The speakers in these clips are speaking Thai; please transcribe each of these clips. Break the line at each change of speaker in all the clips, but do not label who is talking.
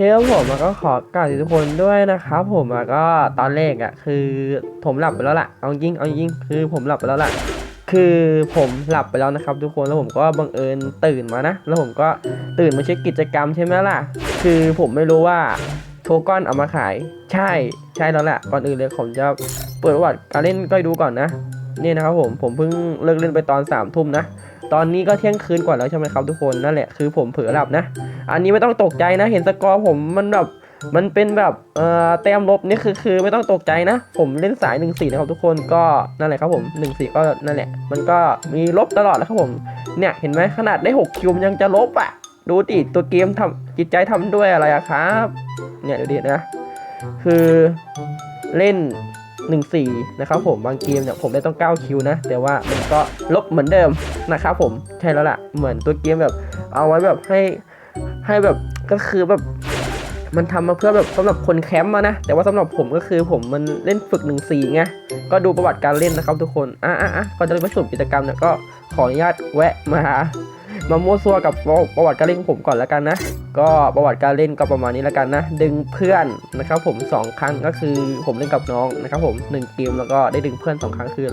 เครับผมก็ขอกราบทุกคนด้วยนะครับผมก็ตอนแรกอะคือผมหลับไปแล้วล่ะเอาจริงเอาจริงคือผมหลับไปแล้วล่ะ คือผมหลับไปแล้วนะครับ ทุกคนแล้วผมก็บังเอิญตื่นมานะ แล้วผมก็ตื่นมาเช็คกิจกรรมใช่ไหมล่ะ คือผมไม่รู้ว่าโทก้อนเอามาขาย ใช่ใช่แล้วแหละก่อนอื่นเลยผมจะเปิดประวัติการเล่นก็ดูก่อนนะนี่นะครับผมผมเพิ่งเลิกเล่นไปตอนสามทุ่มนะ ตอนนี้ก็เที่ยงคืนกว่าแล้วใช่ไหมครับทุกคนนั่นแหละคือผมเผลอหลับนะ อันนี้ไม่ต้องตกใจนะ เห็นสกอร์ผมมันแบบมันเป็นแบบเอ่อแต้มลบนี่คือคือไม่ต้องตกใจนะ ผมเล่นสาย1นสี่นะครับทุกคนก็นั่นแหละครับผม1นสี่ก็นั่นแหละ มันก็มีลบตลอดแล้วครับผมเนี่ยเห็นไหมขนาดได้6คิวมยังจะลบอะ่ะดูดิตัวเกมทำจิตใจทำด้วยอะไรอะครับ เนี่ยดูดินะ คือเล่น 1-4 นะครับผมบางเกมเนี่ยผมได้ต้อง 9 คิวนะ แต่ว่ามันก็ลบเหมือนเดิมนะครับผมใช่แล้วล่ะ เหมือนตัวเกมแบบเอาไว้แบบให้ให้แบบก็คือแบบมันทำมาเพื่อแบบสำหรับคนแคมป์มานะ แต่ว่าสำหรับผมก็คือผมมันเล่นฝึก1นสี่ไงก็ดูประวัติการเล่นนะครับทุกคน อะอะอะก่อนจะไปสู่กิจกรรมเนี่ยก็ขออนุญาตแวะมา มามั่วซัวกับประวัติการเล่นของผมก่อนแล้วกันนะ ก็ประวัติการเล่นก็ประมาณนี้แล้วกันนะ ดึงเพื่อนนะครับผมสองครั้งก็คือผมเล่นกับน้องนะครับผมหนึ่งเกมแล้วก็ได้ดึงเพื่อนสองครั้งคือ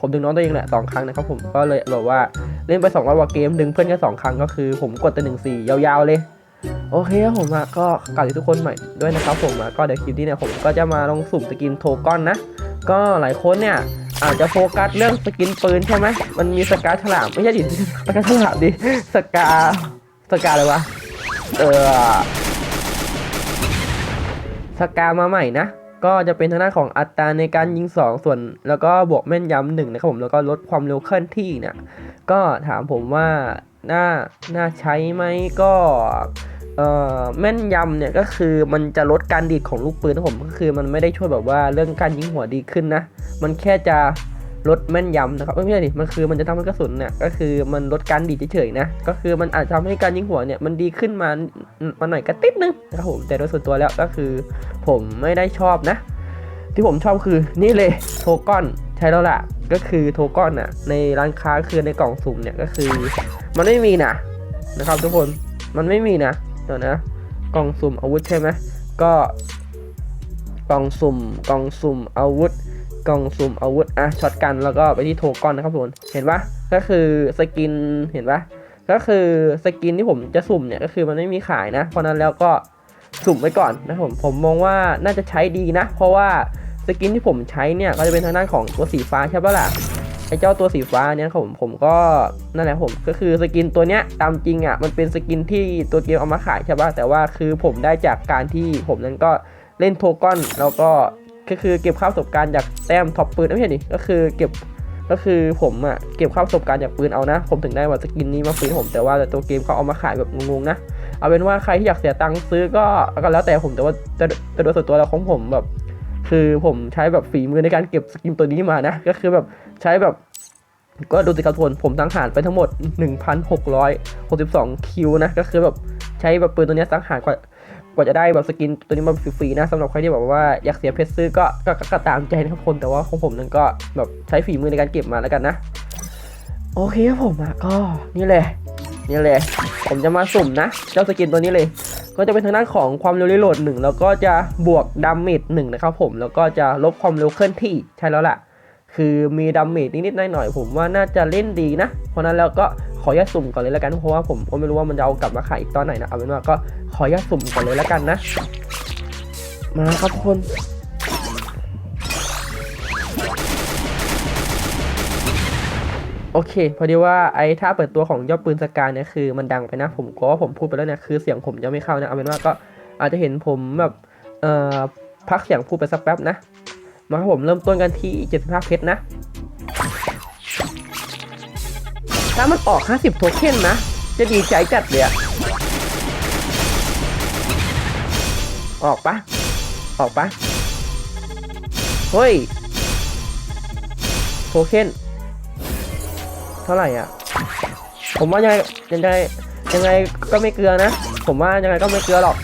ผมดึงน้องตัวเองแหละสองครั้งนะครับผมก็เลยแบบว่าเล่นไป2องร้อยกว่าเกม ดึงเพื่อนแค่สองครั้งก็คือ ผมกดแต่หนึ่งสี่ยาวๆเลยโอเคครับผมก็กล่าวถึงทุกคนใหม่ด้วยนะครับผมก็เดี๋ยวคลิปนี้เนี่ยผมก็จะมาลองสุ่มสกินโทก้อนนะ ก็หลายคนเนี่ย อาจจะโฟกัสเรื่องสกินปืนใช่ไหมมันมีสกาฉลามไม่ใช่ดิสกาฉลามดิสกาสกาอะไรวะเออสกามาใหม่นะก็จะเป็นทางด้านของอัตราในการยิง 2 ส่วน แล้วก็บวกแม่นยำหนึ่งนะครับผมแล้วก็ลดความเร็วเคลื่อนที่เนี่ยก็ถามผมว่าน่าน่าใช้ไหมก็ แม่นยำเนี่ยก็คือมันจะลดการดีดของลูกปืนนะผมก็คือมันไม่ได้ช่วยแบบว่าเรื่องการยิงหัวดีขึ้นนะ มันแค่จะลดแม่นยำนะครับไม่ใช่ดิมันคือมันจะทำให้กระสุนเนี่ยก็คือมันลดการดีดเฉยๆนะก็คือมันอาจจะทำให้การยิงหัวเนี่ยมันดีขึ้นมามาหน่อยกระติดนึงนะครับผมแต่โดยส่วนตัวแล้วก็คือผมไม่ได้ชอบนะ ที่ผมชอบคือนี่เลยโทก้อนใช่แล้วล่ะก็คือโทก้อนอะในร้านค้าคือในกล่องสุ่มเนี่ยก็คือ มันไม่มีนะนะครับทุกคนมันไม่มีนะ ดี๋ยวนะ กล่องสุ่มอาวุธใช่ไหมก็ กล่องสุ่ม กล่องสุ่มอาวุธ กล่องสุ่มอาวุธ อะ ช็อตกัน แล้วก็ไปที่โทก้อนนะครับทุกคนเห็นปะก็คือสกิน เห็นปะก็คือสกินที่ผมจะสุ่มเนี่ยก็คือมันไม่มีขายนะ เพราะนั้นแล้วก็สุ่มไว้ก่อนนะผม ผมมองว่าน่าจะใช้ดีนะ เพราะว่าสกินที่ผมใช้เนี่ยก็จะเป็นทางด้านของตัวสีฟ้าใช่ปะล่ะ ไอ้เจ้าตัวสีฟ้าเนี่ยผมผมก็นั่นแหละผมก็คือสกินตัวเนี้ยตามจริงอะมันเป็นสกินที่ตัวเกมเอามาขายใช่ปะแต่ว่าคือผมได้จากการที่ผมนั้นก็เล่นโทกอนแล้วก็ก็คือเก็บค่าประสบการณ์จากแต้มท็อปปืนไม่ใช่ดิก็คือเก็บก็คือผมอะเก็บค่าประสบการณ์จากปืนเอานะ ผมถึงได้ว่าสกินนี้มาฟรีให้ผมแต่ว่าตัวเกมเขาเอามาขายแบบงงๆนะเอาเป็นว่าใครที่อยากเสียตังค์ซื้อก็ก็แล้วแต่ผมแต่ว่าแต่แต่โดยส่วนตัวแล้วของผมแบบ คือผมใช้แบบฝีมือในการเก็บสกินตัวนี้มานะ ก็คือแบบใช้แบบก็ดูสิครับทุกคนผมสังหารไปทั้งหมด 1,662 คิวนะ ก็คือแบบใช้แบบปืนตัวนี้สังหารกว่ากว่าจะได้แบบสกินตัวนี้มาฟรีๆนะสำหรับใครที่แบบว่าอยากเสียเพชรซื้อก็ก็ก็ก็ตามใจนะครับคนแต่ว่าของผมนั้นก็แบบใช้ฝีมือในการเก็บมาแล้วกันนะ โอเคครับผมอะก็นี่เลยนี่เลยผมจะมาสุ่มนะ เจ้าสกินตัวนี้เลย ก็จะเป็นทางด้านของความเร็วรีโหลดหนึ่งแล้วก็จะบวกดาเมจหนึ่งนะครับผมแล้วก็จะลบความเร็วเคลื่อนที่ใช่แล้วล่ะ คือมีดาเมจนิดๆหน่อยๆผมว่าน่าจะเล่นดีนะ เพราะนั้นแล้วก็ขออนุญาตสุ่มก่อนเลยแล้วกันเพราะว่าผมก็ไม่รู้ว่ามันจะเอากลับมาขายอีกตอนไหนนะเอาเป็นว่าก็ขออนุญาตสุ่มก่อนเลยแล้วกันนะ มาครับทุกคน โอเค พอดีว่าไอ้ถ้าเปิดตัวของยอดปืนสกายเนี่ยคือมันดังไปนะ ผมก็ว่าผมพูดไปแล้วเนี่ยคือเสียงผมจะไม่เข้านะเอาเป็นว่าก็อาจจะเห็นผมแบบเอ่อพักเสียงพูดไปสักแป๊บนะ มาครับผมเริ่มต้นกันที่ 75 เพชรนะ ถ้ามันออก 50 โทเค็นนะ จะดีใจจัดเลยอะออกปะออกปะเฮ้ย โทเค็น เท่าไหร่อะ ผมว่ายังไงยังไงยังไงก็ไม่เกลือนะ ผมว่ายังไงก็ไม่เกลือหรอก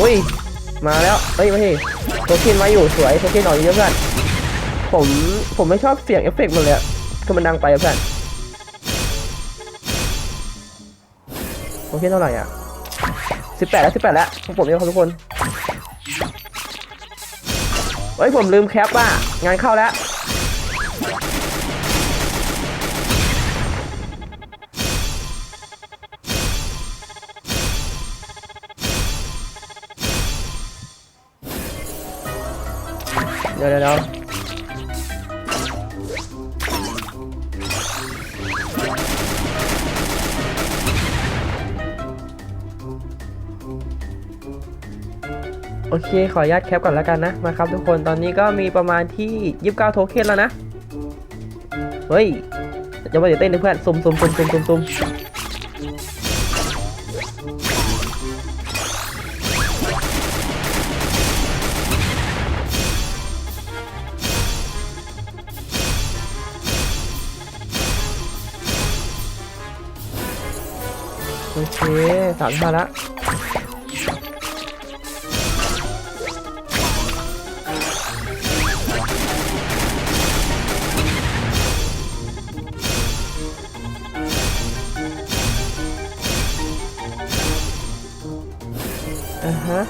อุ้ย มาแล้วเฮ้ยไม่ใช่โทเค็นมาอยู่สวยโทเค็นออกเยอะเพื่อนผมผมไม่ชอบเสียงเอฟเฟกต์มันเลยอะคือมันดังไปเพื่อนโอเคเท่าไหร่อะสิบแปดแล้วสิบแปดแล้วของผมเนี่ยครับทุกคนเฮ้ยผมลืมแคปอะงานเข้าแล้ว เดี๋ยวเดี๋ยวโอเค ขออนุญาตแคปก่อนแล้วกันนะ มาครับทุกคน ตอนนี้ก็มีประมาณที่ 29 โทเค็นแล้วนะ เฮ้ยจะมาเดี๋ยวเต้นนะเพื่อน ซุ่มซุ่มซุ่มซุ่มซุ่มซุ่ม โอเคสามพันละอ่าฮะ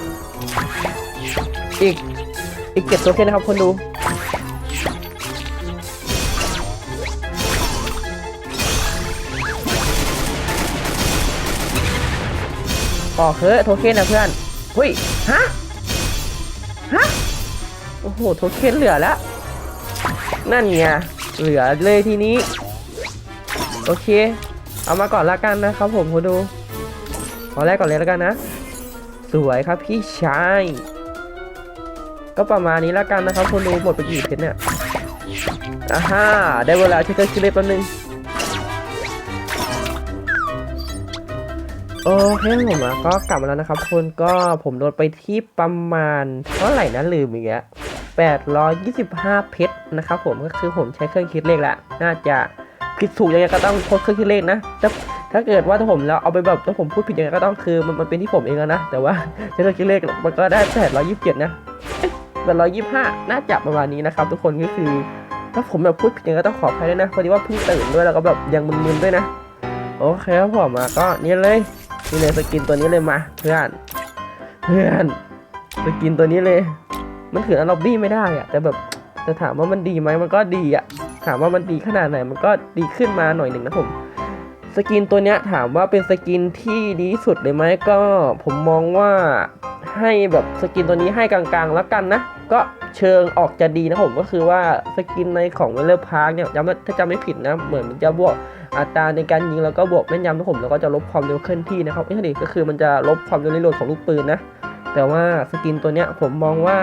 อีก อีกเจ็ดโทเคนนะครับคนดู ออกเฮ้ยโทเค็นนะเพื่อนเฮ้ยฮะฮะโอ้โหโทเค็นเหลือแล้วนั่นไงเหลือเลยทีนี้ โอเค เอามาก่อนละกันนะครับผมคนดูขอแรกก่อนเลยละกันนะ สวยครับพี่ชายก็ประมาณนี้ล้วกันนะครับคนดูหมดไปกี่เพชรเนี่ยอ่าฮ่าได้เวลาเช็คคิเลตแป๊บนึง โอเคผมอะก็กลับมาแล้วนะครับคนก็ผมโดนไปที่ประมาณเท่าไหร่นะลืมอีกแล้ว825 เพชรนะครับผมก็คือผมใช้เครื่องคิดเลขแล้วน่าจะผิดถูกยังไงก็ต้องโทษเครื่องคิดเลขนะแต่ถ้าเกิดว่าถ้าผมแล้วเอาไปแบบถ้าผมพูดผิดยังไงก็ต้องคือมันมันเป็นที่ผมเองนะ แต่ว่าใช้เครื่องคิดเลขมันก็ได้827นะเอ๊ะ825 น่าจะประมาณนี้นะครับ ทุกคนก็คือ ถ้าผมแบบพูดผิดยังไงก็ต้องขออภัยด้วยนะพอดีว่าเพิ่งตื่นด้วยแล้วก็แบบยังมึนๆด้วยนะโอเคครับผมก็นี่เลย นี่เลยสกินตัวนี้เลยมาเพื่อนเพื่อนสกินตัวนี้เลย มันถืออันล็อบบี้ไม่ได้อะแต่แบบจะถามว่ามันดีไหมมันก็ดีอะถามว่ามันดีขนาดไหนมันก็ดีขึ้นมาหน่อยหนึ่งนะผมสกินตัวเนี้ยถามว่าเป็นสกินที่ดีสุดเลยไหมก็ผมมองว่าให้แบบสกินตัวนี้ให้กลางๆแล้วกันนะ ก็เชิงออกจะดีนะผมก็คือว่าสกินในของเวลเลอร์พาร์คเนี่ยจำไม่ถ้าจำไม่ผิดนะ เหมือนมันจะบวกอัตราในการยิงแล้วก็บวกแม่นยำนะผมแล้วก็จะลบความเร็วเคลื่อนที่นะครับเอ้ยนี่ก็คือมันจะลบความเร็วรีโหลดของลูกปืนนะ แต่ว่าสกินตัวเนี้ยผมมองว่า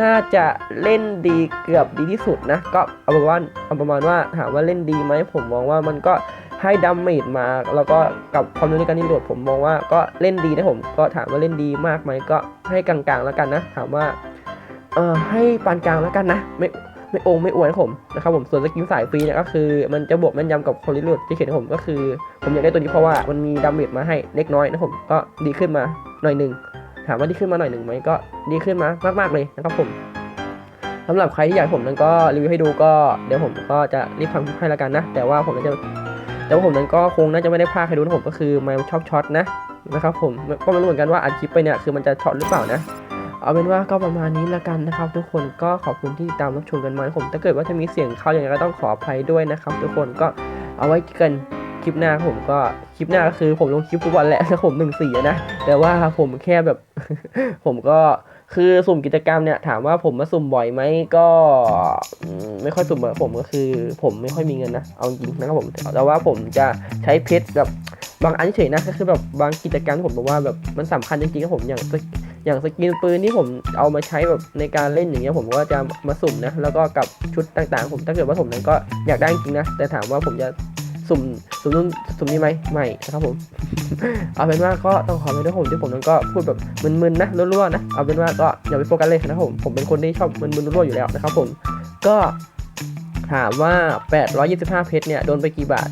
น่าจะเล่นดีเกือบดีที่สุดนะ ก็เอาประมาณเอาประมาณว่าถามว่าเล่นดีไหมผมมองว่ามันก็ให้ดัมเมจมา แล้วก็กับความเร็วในการรีโหลดผมมองว่าก็เล่นดีนะผมก็ถามว่าเล่นดีมากไหมก็ให้กลางๆแล้วกันนะ ถามว่า เอ่อให้ปานกลางแล้วกันนะ ไม่ไม่องไม่อวยนะผมนะครับผมส่วนสกิลสายฟรีเนี่ยก็คือ มันจะบวกแม่นยำกับความรีโหลดที่เขียนผมก็คือ ผมอยากได้ตัวนี้เพราะว่ามันมีดัมเมจมาให้เล็กน้อยนะผมก็ดีขึ้นมาหน่อยหนึ่งถามว่าดีขึ้นมาหน่อยหนึ่งไหมก็ดีขึ้นมามากๆเลยนะครับผมสำหรับใครที่อยากผมนั้นก็รีวิวให้ดูก็เดี๋ยวผมก็จะรีบทำให้แล้วกันนะ แต่ว่าผมจะแต่ว่าผมนั้นก็คงน่าจะไม่ได้พาใครดูนะผมก็คือมันชอบช็อตนะนะครับผมก็ไม่รู้เหมือนกันว่าอัดคลิปไปเนี่ยคือมันจะช็อตหรือเปล่านะ เอาเป็นว่าก็ประมาณนี้ละกันนะครับ ทุกคนก็ขอบคุณที่ติดตามรับชมกันมาผมถ้าเกิดว่าจะมีเสียงเข้าอย่างไรก็ต้องขออภัยด้วยนะครับ ทุกคนก็เอาไว้กันคลิปหน้าผมก็คลิปหน้าก็คือผมลงคลิปทุกวันแหละผมหนึ่งสี่นะแต่ว่าผมแค่แบบ ผมก็คือสุ่มกิจกรรมเนี่ยถามว่าผมมาสุ่มบ่อยไหมก็ไม่ค่อยสุ่มผมก็คือ ผมไม่ค่อยมีเงินนะเอาจริงนะครับผมแต่ว่าผมจะใช้เพชรแบบบางอันเฉยนะก็คือแบบบางกิจกรรมผมบอกว่าแบบมันสำคัญจริงๆครับผมอย่าง อย่างสกินปืนที่ผมเอามาใช้แบบในการเล่นอย่างเงี้ยผมก็จะมาสุ่มนะแล้วก็กับชุดต่างๆ ผมถ้าเกิดว่าผมนั้นก็อยากได้จริงนะแต่ถามว่าผมจะสุ่มสุ่มนู่นสุ่มนี่ไหมไม่นะครับผม เอาเป็นว่าก็ต้องขอไปด้วยผมที่ผมนั้นก็พูดแบบมึนๆนะรั่วๆนะเอาเป็นว่าก็อย่าไปโฟกัสเลยนะครับผมผมเป็นคนที่ชอบมึนๆรั่วๆอยู่แล้วนะครับผมก็ถามว่า 825 เพชรเนี่ยโดนไปกี่บาท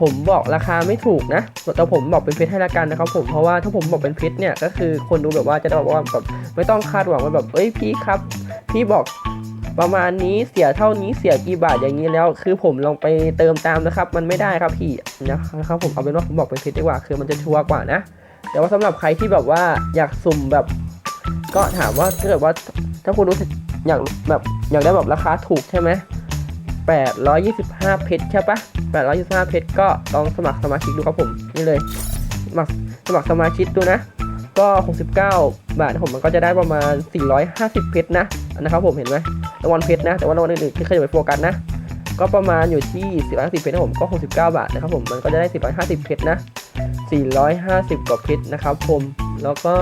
ผมบอกราคาไม่ถูกนะแต่ผมบอกเป็นเพชรให้ละกันนะครับผมเพราะว่าถ้าผมบอกเป็นเพชรเนี่ยก็คือคนดูแบบว่าจะได้บอกว่าแบบไม่ต้องคาดหวังว่าแบบเอ้ยพี่ครับ พี่บอกประมาณนี้เสียเท่านี้เสียกี่บาทอย่างนี้แล้ว คือผมลองไปเติมตามนะครับ มันไม่ได้ครับพี่นะครับผมเอาเป็นว่าผมบอกเป็นเพชรดีกว่า คือมันจะชัวร์กว่านะแต่ว่าสำหรับใครที่แบบว่าอยากสุ่มแบบ ก็ถามว่าถ้าเกิดว่าถ้าคุณรู้สึกอยากแบบอยากได้แบบราคาถูกใช่ไหม 825 เพชรใช่ปะ825 เพชรก็ลองสมัครสมาชิกดูครับผมนี่เลยสมัครสมัครสมาชิกดูนะ ก็ 69 บาทนะผมมันก็จะได้ประมาณ 450 เพชรนะนะครับผมเห็นไหมรางวัลเพชรนะ แต่ว่ารางวัลอื่นๆที่เคยไปโฟกัสนะก็ประมาณอยู่ที่ 450 เพชรนะผมก็ 69 บาทนะครับผมมันก็จะได้ 450 เพชรนะ 450 กว่าเพชรนะครับผมแล้วก็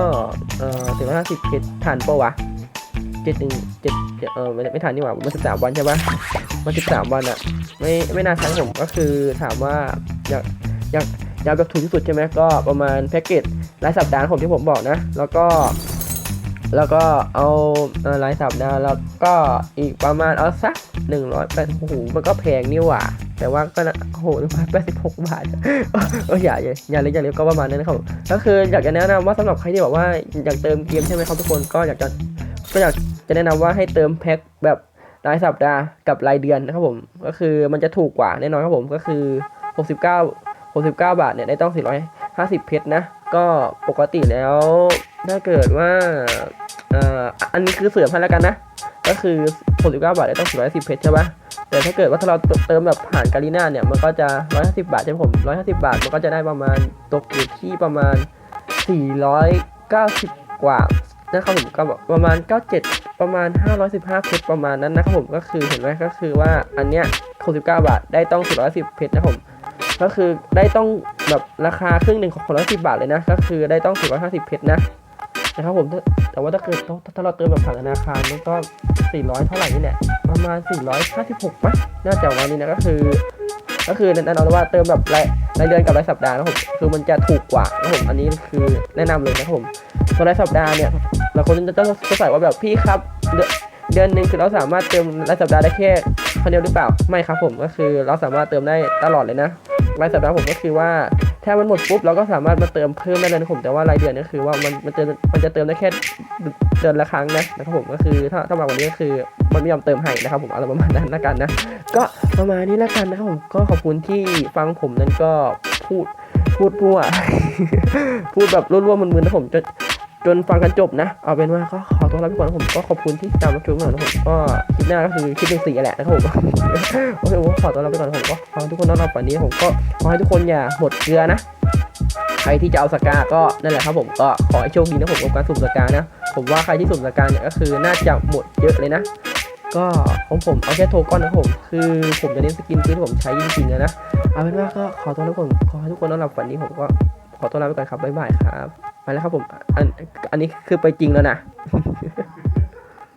เอ่อ450 เพชรทันปะวะเจ็ดหนึ่งเจ็ดเออไม่ไม่ทันนี่หว่ามันสิบสามวันใช่ปะ มันสิบสามวันอะไม่ไม่น่าทันผมก็คือถามว่าอยากอยากอยากแบบถูกที่สุดใช่ไหมก็ประมาณแพ็กเกจรายสัปดาห์ผมที่ผมบอกนะ แล้วก็ แล้วก็เอารายสัปดาห์แล้วก็อีกประมาณเอาสักหนึ่งร้อยแปดโอ้โหมันก็แพงนี่หว่า แต่ว่าก็นะโอ้โหหนึ่งร้อยแปดสิบหกบาทเอออย่าอย่าอย่าเล็กอย่าเล็กก็ประมาณนั้นนะครับก็คืออยากจะแนะนำว่าสำหรับใครที่บอกว่าอยากเติมเกมใช่ไหมครับทุกคนก็อยากจะก็อยากจะแนะนำว่าให้เติมแพ็คแบบ รายสัปดาห์กับรายเดือนนะครับผมก็คือมันจะถูกกว่าแน่นอนครับผมก็คือ 69 69 บาทเนี่ยได้ต้อง 450 เพชรนะ ก็ปกติแล้วถ้าเกิดว่าอ่ออันนี้คือเสริมให้แล้วกันนะ ก็คือ 69 บาทได้ต้อง 410 เพชรใช่ปะแต่ถ้าเกิดว่าถ้าเราเติมแบบผ่านการีน่าเนี่ย มันก็จะ 150 บาทใช่ไหมผม 150 บาท มันก็จะได้ประมาณตกอยู่ที่ประมาณ 490 กว่านะครับผมก็ประมาณ 97 ประมาณ 515 เพชรประมาณนั้นนะครับผมก็คือเห็นไหมก็คือว่าอันเนี้ย69 บาทได้ต้อง410เพชรนะครับผมก็คือได้ต้องแบบราคาครึ่งหนึ่งของคนละสิบาทเลยนะ ก็คือได้ต้อง450เพชรนะนะครับผมแต่ว่าถ้าเกิดถ้าเราเติมแบบผ่านธนาคารมันก็ 400 เท่าไหร่นี่แหละประมาณ 456มั้ยน่าจะวันนี้นะก็คือ ก็คือแนะนำว่าเติมแบบรายรายเดือนกับรายสัปดาห์นะครับผมคือมันจะถูกกว่านะครับผมอันนี้คือแนะนำเลยนะครับผมส่วนรายสัปดาห์เนี่ย เราคนจะต้องจะใส่ว่าแบบพี่ครับเดือนหนึ่งคือเราสามารถเติมรายสัปดาห์ได้แค่คนเดียวหรือเปล่าไม่ครับผมก็คือเราสามารถเติมได้ตลอดเลยนะรายสัปดาห์ผมก็คือว่าถ้ามันหมดปุ๊บเราก็สามารถมาเติมเพิ่มได้เลยนะผมแต่ว่ารายเดือนก็คือว่ามันมันจะมันจะเติมได้แค่เดือนละครั้งนะนะครับผมก็คือถ้าถ้ามาว่านี้ก็คือมันไม่ยอมเติมให้นะครับผมอะไรประมาณนั้นละกันนะก็ประมาณนี้ละกันนะครับผมก็ขอบคุณที่ฟังผมนั้นก็พูดพูดมั่วพูดแบบรั่วๆมึนๆนะผมจน จนฟังกันจบนะ เอาเป็นว่าก็ขอตัวลาไปก่อนผมก็ขอบคุณที่ตามรับชมมานะผมก็คลิปหน้าก็คือคลิปหนึ่งสี่แหละนะครับผมโอเคผมขอตัวลาไปก่อนผมก็ขอให้ทุกคนนอนหลับฝันดีผมก็ขอให้ทุกคนอย่าหมดเกลือนะใครที่จะเอาสกาก็นั่นแหละครับผมก็ขอให้โชคดีนะผมกับการสุ่มสกานะผมว่าใครที่สุ่มสกาเนี่ยก็คือน่าจะหมดเยอะเลยนะก็ของผมเอาแค่โทก้อนนะผมคือผมจะเน้นสกินที่ผมใช้จริงๆนะเอาเป็นว่าก็ขอตัวทุกคนขอให้ทุกคนนอนหลับฝันดีผมก็ ขอตัวลาไปก่อนครับบ๊ายบายครับไปแล้วครับผมอันอันนี้คือไปจริงแล้วนะ